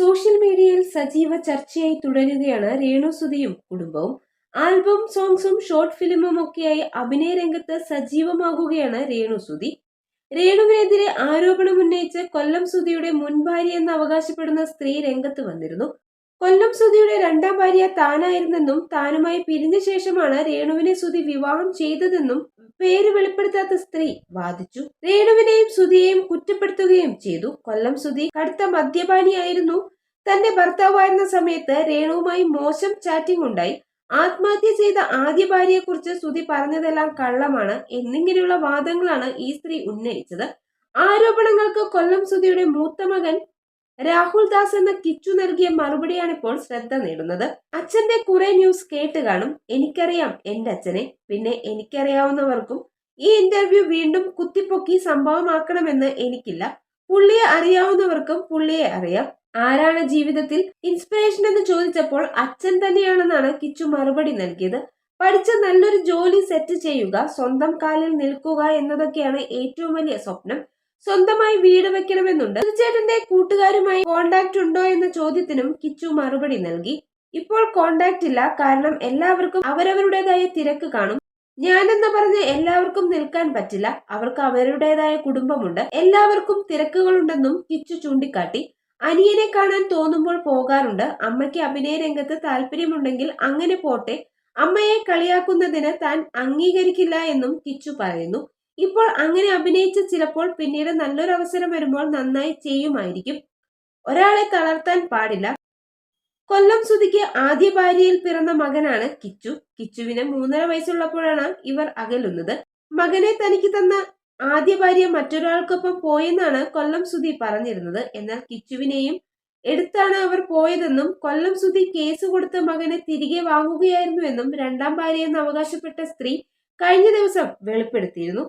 Social മീഡിയയിൽ സജീവ ചർച്ചയായി തുടരുകയാണ് രേണുസുതിയും കുടുംബവും. ആൽബം സോങ്സും ഷോർട്ട് ഫിലിമും ഒക്കെയായി അഭിനയ രംഗത്ത് സജീവമാകുകയാണ് രേണുസുതി രേണുവിനെതിരെ ആരോപണം ഉന്നയിച്ച് കൊല്ലം സുധിയുടെ മുൻ ഭാര്യ എന്ന് അവകാശപ്പെടുന്ന സ്ത്രീ രംഗത്ത് വന്നിരുന്നു. കൊല്ലം സുധിയുടെ രണ്ടാം ഭാര്യ താനായിരുന്നെന്നും താനുമായി പിരിഞ്ഞ ശേഷമാണ് രേണുവിനെ സുധി വിവാഹം ചെയ്തതെന്നും പേര് വെളിപ്പെടുത്താത്ത സ്ത്രീ വാദിച്ചു. രേണുവിനെയും സുധിയെയും കുറ്റപ്പെടുത്തുകയും ചെയ്തു. കൊല്ലം സുധി കടുത്ത മദ്യപാനിയായിരുന്നു. തന്റെ ഭർത്താവായിരുന്ന സമയത്ത് രേണുവുമായി മോശം ചാറ്റിംഗ് ഉണ്ടായി. ആത്മഹത്യ ചെയ്ത ആദ്യ ഭാര്യയെക്കുറിച്ച് സുധി പറഞ്ഞതെല്ലാം കള്ളമാണ് എന്നിങ്ങനെയുള്ള വാദങ്ങളാണ് ഈ സ്ത്രീ ഉന്നയിച്ചത്. ആരോപണങ്ങൾക്ക് കൊല്ലം സുധിയുടെ മൂത്ത മകൻ രാഹുൽ ദാസ് എന്ന കിച്ചു നൽകിയ മറുപടിയാണ് ഇപ്പോൾ ശ്രദ്ധ നേടുന്നത്. അച്ഛന്റെ കുറെ ന്യൂസ് കേട്ട് കാണും. എനിക്കറിയാം എന്റെ അച്ഛനെ. പിന്നെ എനിക്കറിയാവുന്നവർക്കും ഈ ഇന്റർവ്യൂ വീണ്ടും കുത്തിപ്പൊക്കി സംഭവമാക്കണമെന്ന് എനിക്കില്ല. പുള്ളിയെ അറിയാവുന്നവർക്കും പുള്ളിയെ അറിയാം. ആരാണ് ജീവിതത്തിൽ ഇൻസ്പിറേഷൻ എന്ന് ചോദിച്ചപ്പോൾ അച്ഛൻ തന്നെയാണെന്നാണ് കിച്ചു മറുപടി നൽകിയത്. പഠിച്ച നല്ലൊരു ജോലി സെറ്റ് ചെയ്യുക സ്വന്തം കാലിൽ നിൽക്കുക എന്നതൊക്കെയാണ് ഏറ്റവും വലിയ സ്വപ്നം. സ്വന്തമായി വീട് വെക്കണമെന്നുണ്ട്. ചേട്ടന്റെ കൂട്ടുകാരുമായി കോണ്ടാക്ട് ഉണ്ടോ എന്ന ചോദ്യത്തിനും കിച്ചു മറുപടി നൽകി. ഇപ്പോൾ കോണ്ടാക്ട് ഇല്ല കാരണം എല്ലാവർക്കും അവരവരുടേതായ തിരക്ക് കാണും. ഞാനെന്ന് പറഞ്ഞ് എല്ലാവർക്കും നിൽക്കാൻ പറ്റില്ല അവർക്ക് അവരുടേതായ കുടുംബമുണ്ട്. എല്ലാവർക്കും തിരക്കുകളുണ്ടെന്നും കിച്ചു ചൂണ്ടിക്കാട്ടി. അനിയനെ കാണാൻ തോന്നുമ്പോൾ പോകാറുണ്ട്. അമ്മയ്ക്ക് അഭിനയ രംഗത്ത് താല്പര്യമുണ്ടെങ്കിൽ അങ്ങനെ പോട്ടെ. അമ്മയെ കളിയാക്കുന്നതിന് താൻ അംഗീകരിക്കില്ല എന്നും കിച്ചു പറയുന്നു. ഇപ്പോൾ അങ്ങനെ അഭിനയിച്ച ചിലപ്പോൾ പിന്നീട് നല്ലൊരു അവസരം വരുമ്പോൾ നന്നായി ചെയ്യുമായിരിക്കും. ഒരാളെ തളർത്താൻ പാടില്ല. കൊല്ലം സുധിക്ക് ആദ്യ ഭാര്യയിൽ പിറന്ന മകനാണ് കിച്ചു. കിച്ചുവിന് മൂന്നര വയസ്സുള്ളപ്പോഴാണ് ഇവർ അകലുന്നത്. മകനെ തനിക്ക് തന്ന ആദ്യ ഭാര്യ മറ്റൊരാൾക്കൊപ്പം പോയെന്നാണ് കൊല്ലം സുധി പറഞ്ഞിരുന്നത്. എന്നാൽ കിച്ചുവിനെയും എടുത്താണ് അവർ പോയതെന്നും കൊല്ലം സുധി കേസ് കൊടുത്ത് മകനെ തിരികെ വാങ്ങുകയായിരുന്നുവെന്നും രണ്ടാം ഭാര്യയെന്ന് അവകാശപ്പെട്ട സ്ത്രീ കഴിഞ്ഞ ദിവസം വെളിപ്പെടുത്തിയിരുന്നു.